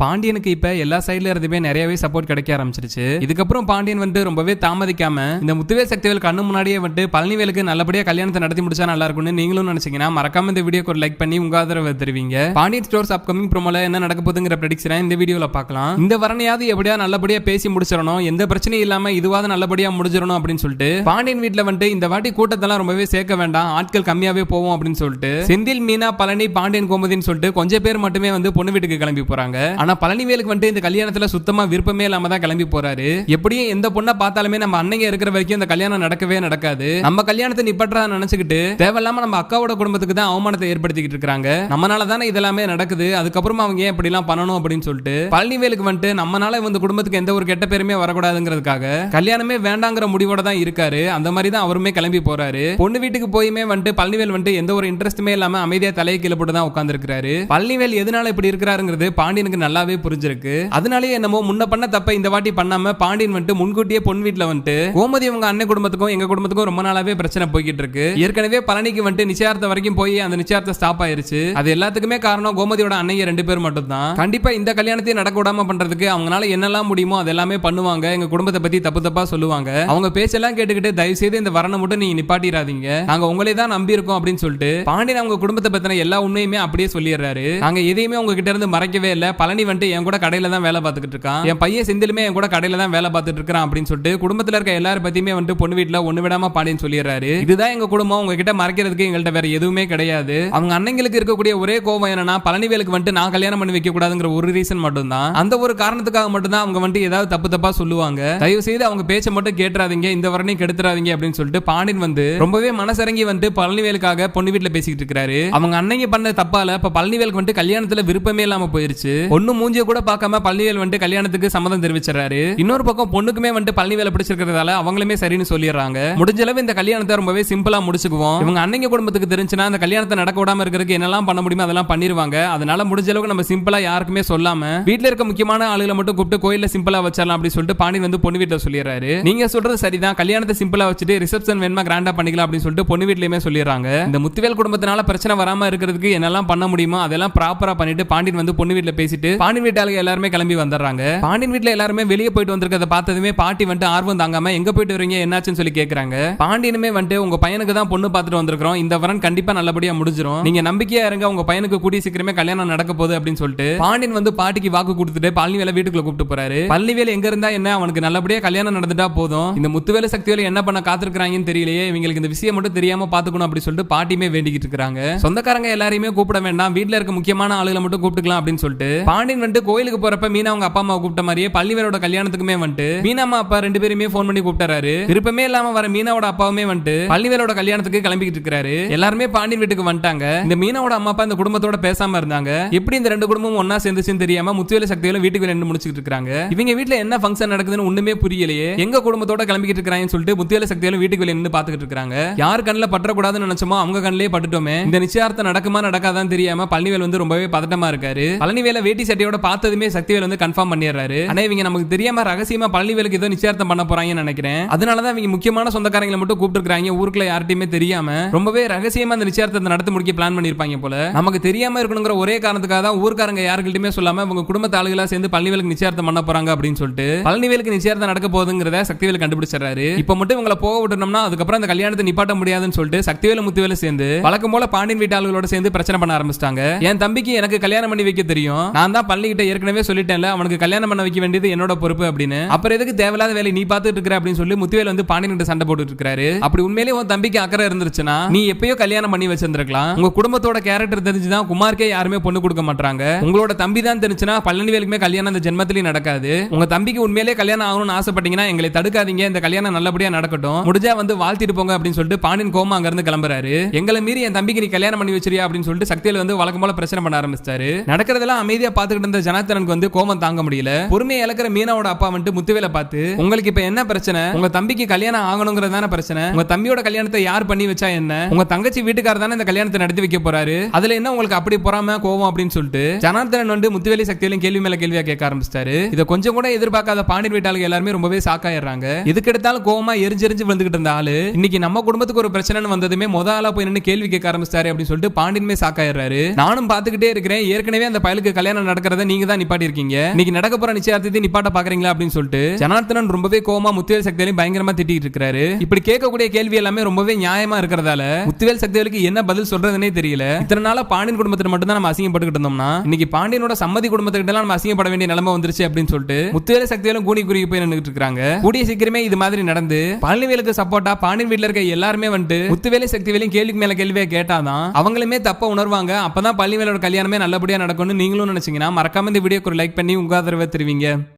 பாண்டியனுக்கு இப்ப எல்லா சைட்ல இருந்துமே நிறையவே சப்போர்ட் கிடைக்க ஆரம்பிச்சிருச்சு. இதுக்கப்புறம் பாண்டியன் வந்து ரொம்பவே தாமதிக்காம இந்த முத்துவே சக்திவேல் கண்ணு முன்னாடியே வந்து பழனிவேலுக்கு நல்லபடியா கல்யாணத்தை நடத்தி முடிச்சா நல்லா இருக்கும்னு நீங்களும் நினைச்சீங்கன்னா மறக்காம இந்த வீடியோக்கு ஒரு லைக் பண்ணி உங்க ஆதரவை தருவீங்க. பாண்டியன் ஸ்டோர்ஸ் அப்கமிங் ப்ரோமோல என்ன நடக்க போதுங்கிற ப்ரெடிக்ஷனை இந்த வீடியோல பார்க்கலாம். இந்த வரணையாவது எப்படியா நல்லபடியா பேசி முடிச்சிடணும் எந்த பிரச்சனையும் இல்லாம இதுவாவது நல்லபடியா முடிஞ்சிடணும் அப்படின்னு சொல்லிட்டு பாண்டியன் வீட்டுல வந்துட்டு இந்த வாட்டி கூட்டத்தெல்லாம் ரொம்பவே சேர்க்க வேண்டாம் ஆட்கள் கம்மியாவே போவோம் அப்படின்னு சொல்லிட்டு செந்தில் மீனா பழனி பாண்டியன் கோமதின்னு சொல்லிட்டு கொஞ்சம் பேர் மட்டுமே வந்து பொண்ணு வீட்டுக்கு கிளம்பி போறாங்க. ஆனா பழனிவேலுக்கு வந்துட்டு இந்த கல்யாணத்துல சுத்தமா விருப்பமே இல்லாம தான் கிளம்பி போறாரு. எப்படியும் எந்த பொண்ணை பார்த்தாலுமே நம்ம அன்னைங்க இருக்கிற வரைக்கும் இந்த கல்யாணம் நடக்கவே நடக்காது. நம்ம கல்யாணத்தை நிப்பற்றா நினைச்சுக்கிட்டு தேவையில்லாம நம்ம அக்காவோட குடும்பத்துக்கு தான் அவமானத்தை ஏற்படுத்திக்கிட்டு இருக்காங்க நம்மனால தானே இதெல்லாமே நடக்குது. அதுக்கப்புறமா அவங்க ஏன் இப்படி எல்லாம் பண்ணணும் அப்படின்னு சொல்லிட்டு பழனிவேலுக்கு வந்துட்டு நம்மனால இந்த குடும்பத்துக்கு எந்த ஒரு கெட்ட பேருமே வரக்கூடாதுங்கிறதுக்காக கல்யாணமே வேண்டாங்கிற முடிவோட தான் இருக்காரு. அந்த மாதிரி தான் அவருமே கிளம்பி போறாரு. பொண்ணு வீட்டுக்கு போயுமே வந்துட்டு பழனிவேல் வந்துட்டு எந்த ஒரு இன்ட்ரெஸ்ட்டுமே இல்லாம அமைதியா தலையை கீழே போட்டு தான் உட்காந்துருக்காரு பழனிவேல் எதனால இப்படி இருக்கிறாருங்கிறது பாண்டியனுக்கு நல்லாவே புரிஞ்சிருக்கு. அதனாலேயே என்னமோ முன்ன பண்ண தப்ப இந்த வாட்டி பண்ணாம பாண்டியன் வந்துட்டு முன்கூட்டியே பொன் வீட்டுல வந்துட்டு கோமதி அவங்க அண்ணன் குடும்பத்துக்கும் எங்க குடும்பத்துக்கும் ரொம்ப நாளாவே பிரச்சனை போய்கிட்டு இருக்கு ஏற்கனவே பழனிக்கு வந்துட்டு நிச்சயார்த்தம் வரைக்கும் போய் அந்த நிச்சயார்த்தம் ஸ்டாப் ஆயிருச்சு. அது எல்லாத்துக்குமே காரணம் கோமதியோட அன்னைய ரெண்டு பேர் மட்டும் தான் கண்டிப்பா இந்த கல்யாணத்தையும் நடக்க விடாம பண்றதுக்கு அவங்களால என்னெல்லாம் முடியுமோ அது எல்லாமே பண்ணுவாங்க. எங்க குடும்பத்தை பத்தி தப்பு தப்பா சொல்லுவாங்க. அவங்க பேச்செல்லாம் கேட்டுக்கிட்டு தயவு செய்து இந்த வரனை மட்டும் நீங்க நிப்பாட்டிடாதீங்க. நாங்க உங்களே தான் நம்பி இருக்கோம் அப்படின்னு சொல்லிட்டு பாண்டியன் அவங்க குடும்பத்தை பத்தின எல்லா உண்மையுமே அப்படியே சொல்லிடுறாரு. நாங்க எதையுமே உங்ககிட்ட இருந்து மறைக்கவே இல்லை. பழனி வந்துட்டு என் கூட கடையில தான் வேலை பார்த்துக்கிட்டு இருக்கான். என் பையன் செந்திலுமே என் கூட கடையில தான் வேலை பார்த்துட்டு இருக்கான் அப்படின்னு சொல்லிட்டு குடும்பத்துல இருக்க எல்லாரும் பத்தியுமே வந்துட்டு பொண்ணு வீட்டுல ஒண்ணு விடாம பாடின்னு சொல்லிடுறாரு. இதுதான் எங்க குடும்பம். உங்ககிட்ட மறைக்கிறதுக்கு எங்கள்கிட்ட வேற எதுவுமே கிடையாது. அவங்க அண்ணங்களுக்கு இருக்கக்கூடிய ஒரே கோபம் என்னன்னா பழனிவேலுக்கு வந்துட்டு நான் கல்யாணம் பண்ணி வைக்க கூடாதுங்கிற ஒரு ரீசன் மட்டும் தான் அந்த ஒரு காரணத்துக்காக மட்டும் தான் அவங்க வந்துட்டு ஏதாவது தப்பு தப்பா சொல்லுவாங்க. தயவு செய்து அவங்க பேச்சை மட்டும் கேட்டுறாதீங்க. இந்த வரணையும் கெடுத்துறாதீங்க அப்படின்னு சொல்லிட்டு பாண்டின் வந்து ரொம்பவே மனசரங்கி வந்து பழனிவேலுக்காக பொண்ணு வீட்டுல பேசிக்கிட்டு இருக்காரு அவங்க அன்னைக்கு பண்ண தப்பால இப்ப பழனிவேலுக்கு வந்துட்டு கல்யாணத்துல விருப்பமே இல்லாம போயிருச்சு. பொண்ணு மூஞ்சிய கூட பார்க்காம பழனிவேல் வந்துட்டு கல்யாணத்துக்கு சம்மதம் தெரிவிச்சிடறாரு. இன்னொரு பக்கம் பொண்ணுக்குமே வந்துட்டு பழனிவேல பிடிச்சிருக்கிறதால அவங்களுமே சரின்னு சொல்லிடுறாங்க. முடிஞ்ச அளவு இந்த கல்யாணத்தை ரொம்பவே சிம்பிளா முடிச்சுக்குவோம். இவங்க அன்னைங்க குடும்பத்துக்கு தெரிஞ்சுன்னா அந்த கல்யாணத்தை நடக்க விடாம இருக்கிறதுக்கு என்னெல்லாம் பண்ண முடியுமோ அதெல்லாம் பண்ணிருவாங்க அதனால முடிஞ்ச அளவுக்கு நம்ம சிம்பிளா யாருக்குமே சொல்லாம வீட்டுல இருக்க முக்கியமான ஆளுகளை மட்டும் கூப்பிட்டு கோயில சிம்பிளா வச்சிடலாம் அப்படின்னு சொல்லிட்டு பாண்டியன் வந்து பொண்ணு வீட்டுல சொல்லிடுறாரு. நீங்க சொல்றது சரிதான். கல்யாணத்தை சிம்பிளா வச்சுட்டு ரிசப்ஷன் வேணுமா கிராண்டா பண்ணிக்கலாம் அப்படின்னு சொல்லிட்டு பொண்ணு வீட்லயுமே சொல்லிடுறாங்க. இந்த முத்துவேல் குடும்பத்தினால பிரச்சனை வராம இருக்கிறதுக்கு என்னெல்லாம் பண்ண முடியுமோ அதெல்லாம் ப்ராப்பரா பண்ணிட்டு பாண்டியன் வந்து பொண்ணு வீட்டுல பேசிட்டு பாண்டின் வீட்டாளுங்க எல்லாருமே கிளம்பி வந்துடுறாங்க. பாண்டின் வீட்டுல எல்லாருமே வெளியே போயிட்டு வந்திருக்கிறத பார்த்ததுமே பாட்டி வந்துட்டு ஆர்வம் தாங்காம எங்க போயிட்டு வரீங்க? என்னாச்சுன்னு சொல்லி கேக்குறாங்க. பாண்டியனுமே வந்துட்டு உங்க பையனுக்கு தான் பொண்ணு பார்த்துட்டு வந்திருக்கிறோம். இந்த வரன் கண்டிப்பா நல்லபடியா முடிஞ்சிரும். நீங்க நம்பிக்கையா இருங்க. உங்க பையனுக்கு கூடிய சீக்கிரமே கல்யாணம் நடக்க போகுது அப்படின்னு சொல்லிட்டு பாண்டியன் வந்து பாட்டிக்கு வாக்கு கொடுத்துட்டு பழனிவேல வீட்டுக்குள்ள கூப்பிட்டு போறாரு. பழனிவேல் எங்க இருந்தா என்ன? அவனுக்கு நல்லபடியா கல்யாணம் நடந்துட்டா போதும். இந்த முத்துவேல சக்திவேல என்ன பண்ண காத்திருக்கிறாங்கன்னு தெரியலையே. இவங்களுக்கு இந்த விஷயம் மட்டும் தெரியாம பாத்துக்கணும் அப்படி சொல்லிட்டு பாட்டியுமே வேண்டிக்கிட்டு இருக்காங்க சொந்தக்காரங்க எல்லாரையுமே கூப்பிட வேண்டாம். வீட்டுல இருக்க முக்கியமான ஆளுகளை மட்டும் கூப்பிட்டுக்கலாம் அப்படின்னு சொல்லிட்டு பாண்டியன் மார்னிங் வந்துட்டு கோயிலுக்கு போறப்ப மீனா அவங்க அப்பா அம்மா கூப்பிட்ட மாதிரியே பள்ளிவரோட கல்யாணத்துக்குமே வந்துட்டு மீனா அம்மா அப்பா ரெண்டு பேருமே போன் பண்ணி கூப்பிட்டாரு விருப்பமே இல்லாம வர மீனாவோட அப்பாவுமே வந்துட்டு பள்ளிவேலோட கல்யாணத்துக்கு கிளம்பிக்கிட்டு இருக்காரு எல்லாருமே பாண்டியன் வீட்டுக்கு வந்துட்டாங்க. இந்த மீனாவோட அம்மா அப்பா இந்த குடும்பத்தோட பேசாம இருந்தாங்க. எப்படி இந்த ரெண்டு குடும்பமும் ஒன்னா சேர்ந்துச்சுன்னு தெரியாம முத்துவேல சக்திகளும் வீட்டுக்கு ரெண்டு முடிச்சுட்டு இருக்காங்க இவங்க வீட்டுல என்ன ஃபங்க்ஷன் நடக்குதுன்னு ஒண்ணுமே புரியலையே. எங்க குடும்பத்தோட கிளம்பிக்கிட்டு இருக்காங்கன்னு சொல்லிட்டு முத்துவேல சக்திகளும் வீட்டுக்கு வெளியே நின்று பாத்துக்கிட்டு இருக்காங்க யார் கண்ணில் பற்றக்கூடாதுன்னு நினைச்சோமோ அவங்க கண்ணிலே பட்டுட்டோமே. இந்த நிச்சயார்த்தம் நடக்குமா நடக்காதான்னு தெரியாம பழனிவேல் வந்து ரொம்பவே பதட்டமா இருக்காரு. பழனிவேல வேட்டி சட்டையோட பார்த்ததுமே சக்திவேல் வந்து கன்ஃபார்ம் பண்ணிடுறாரு. ஆனா இவங்க நமக்கு தெரியாம ரகசியமா பழனிவேலுக்கு ஏதோ நிச்சயார்த்தம் பண்ண போறாங்கன்னு நினைக்கிறேன். அதனாலதான் இவங்க முக்கியமான சொந்தக்காரங்களை மட்டும் கூப்பிட்டு இருக்காங்க ஊருக்குள்ள யார்ட்டையுமே தெரியாம. ரொம்பவே ரகசியமா அந்த நிச்சயார்த்தத்தை நடத்தி முடிக்க பிளான் பண்ணிருப்பாங்க போல. நமக்கு தெரியாம இருக்கணுங்கிற ஒரே காரணத்துக்காக தான் ஊருக்காரங்க யாருக்கிட்டயுமே சொல்லாம இவங்க குடும்பத்த ஆளுகளா சேர்ந்து பழனிவேலுக்கு நிச்சயார்த்தம் பண்ண போறாங்க அப்படின்னு சொல்லிட்டு பழனிவேலுக்கு நிச்சயார்த்தம் நடக்க போகுதுங்கிறத சக்திவேல் கண்டுபிடிச்சிடறாரு. இப்ப மட்டும் இவங்களை போக விட்டோம்னா அதுக்கப்புறம் அந்த கல்யாணத்தை நிப்பாட்ட முடியாதுன்னு சொல்லிட்டு சக்திவேல முத்துவேல சேர்ந்து வழக்கம் போல பாண்டியன் வீட்டாளர்களோட சேர்ந்து பிரச்சனை பண்ண ஆரம்பிச்சிட்டாங்க. என் தம்பிக்கு எனக்கு கல்யாணம் பண்ணி வைக்க தெரியும். நான் தான் பள்ளிக்கிட்ட ஏற்கனவே சொல்லிட்டேன்ல அவனுக்கு கல்யாணம் பண்ண வைக்க வேண்டியது என்னோட பொறுப்பு அப்படின்னு. அப்புறம் எதுக்கு தேவையில்லாத வேலை நீ பார்த்துட்டு இருக்கிற அப்படின்னு சொல்லி முத்துவேல் வந்து பாண்டியன் சண்டை போட்டுட்டு இருக்காரு அப்படி உண்மையிலேயே உன் தம்பிக்கு அக்கறை இருந்துச்சுன்னா நீ எப்பயோ கல்யாணம் பண்ணி வச்சிருந்திருக்கலாம். உங்க குடும்பத்தோட கேரக்டர் தெரிஞ்சுதான் குமார்க்கே யாருமே பொண்ணு கொடுக்க மாட்டாங்க உங்களோட தம்பி தான் தெரிஞ்சுன்னா பழனிவேலுக்குமே கல்யாணம் அந்த ஜென்மத்திலேயே நடக்காது. உங்க தம்பிக்கு உண்மையிலேயே கல்யாணம் ஆகணும்னு ஆசைப்பட்டீங்கன்னா எங்களை தடுக்காதீங்க. இந்த கல்யாணம் நல்லபடியா நடக்கட்டும். முடிஞ்சா வந்து வாழ்த்திட்டு போங்க அப்படின்னு சொல்லிட்டு பாண்டியன் கோமா அங்க இருந்து கிளம்புறாரு. எங்களை மீறி என் தம்பிக்கு நீ கல்யாணம் பண்ணி வச்சிரியா அப்படின்னு சொல்லிட்டு சக்தியில வந்து வழக்கம் போல பிரச்சனை பண்ண ஆரம்பிச்சாரு நடக்கிறதெல்லாம் அமைதியா பார்த்துக்கிட்டு இருந்த ஜனார்த்தனுக்கு வந்து கோபம் தாங்க முடியல. பொறுமையை இழக்கிற மீனாவோட அப்பா வந்துட்டு முத்துவேல பார்த்து உங்களுக்கு இப்ப என்ன பிரச்சனை? உங்க தம்பிக்கு கல்யாணம் ஆகணுங்கிறது தானே பிரச்சனை? உங்க தம்பியோட கல்யாணத்தை யார் பண்ணி வச்சா என்ன? உங்க தங்கச்சி வீட்டுக்கார தானே இந்த கல்யாணத்தை நடத்தி வைக்க போறாரு? அதுல என்ன உங்களுக்கு அப்படி பொறாம கோவம் அப்படின்னு சொல்லிட்டு? ஜனார்த்தனன் வந்து முத்துவேலி சக்தியிலும் கேள்வி மேல கேள்வியா கேட்க ஆரம்பிச்சிட்டாரு. இதை கொஞ்சம் கூட எதிர்பார்க்காத பாண்டியர் வீட்டாளுக்கு எல்லாருமே ரொம்பவே சாக்காயிடுறாங்க. இதுக்கு எடுத்தாலும் கோவமா எரிஞ்செரிஞ்சு விழுந்துகிட்டு இருந்த ஆளு இன்னைக்கு நம்ம குடும்பத்துக்கு ஒரு பிரச்சனைன்னு வந்ததுமே முத ஆளா போய் நின்று கேள்வி கேட்க ஆரம்பிச்சிட்டாரு அப்படின்னு சொல்லிட்டு பாண்டியன்மே சாக்காயிடுறாரு. நானும் பாத்துக்கிட்டே இருக்கிறேன். ஏற்கனவே அந்த பயலுக்கு கல்யாணம் நடக்க நடக்கிறத நீங்க தான் நிப்பாட்டி இருக்கீங்க. இன்னைக்கு நடக்க போற நிச்சயத்தை நிப்பாட்ட பாக்குறீங்களா அப்படின்னு சொல்லிட்டு ஜனார்த்தனன் ரொம்பவே கோமா முத்துவேல் சக்தியிலையும் பயங்கரமா திட்டிட்டு இருக்காரு இப்படி கேட்கக்கூடிய கேள்வி எல்லாமே ரொம்பவே நியாயமா இருக்கிறதால முத்துவேல் சக்திகளுக்கு என்ன பதில் சொல்றதுனே தெரியல. இத்தனை நாளா பாண்டியன் குடும்பத்தை மட்டும் தான் நம்ம அசிங்கப்பட்டுக்கிட்டு இருந்தோம்னா இன்னைக்கு பாண்டியனோட சம்மதி குடும்பத்துக்கிட்ட எல்லாம் நம்ம அசிங்கப்பட வேண்டிய நிலைமை வந்துருச்சு அப்படின்னு சொல்லிட்டு முத்துவேல சக்திகளும் கூடி குறுகி போய் நின்றுட்டு இருக்காங்க. கூடிய சீக்கிரமே இது மாதிரி நடந்து பழனிவேலுக்கு சப்போர்ட்டா பாண்டியன் வீட்டுல இருக்க எல்லாருமே வந்துட்டு முத்துவேலை சக்திவேலையும் கேள்விக்கு மேல கேள்வியை கேட்டாதான் அவங்களுமே தப்ப உணர்வாங்க. அப்பதான் பழனிவேலோட கல்யாணமே நல்லபடியா நடக்கும்னு நீங்களும் நினைச்சீங்கன்னா மறக்காமல் இந்த வீடியோக்கு ஒரு லைக் பண்ணி உங்கள் ஆதரவை தெரிவிங்க.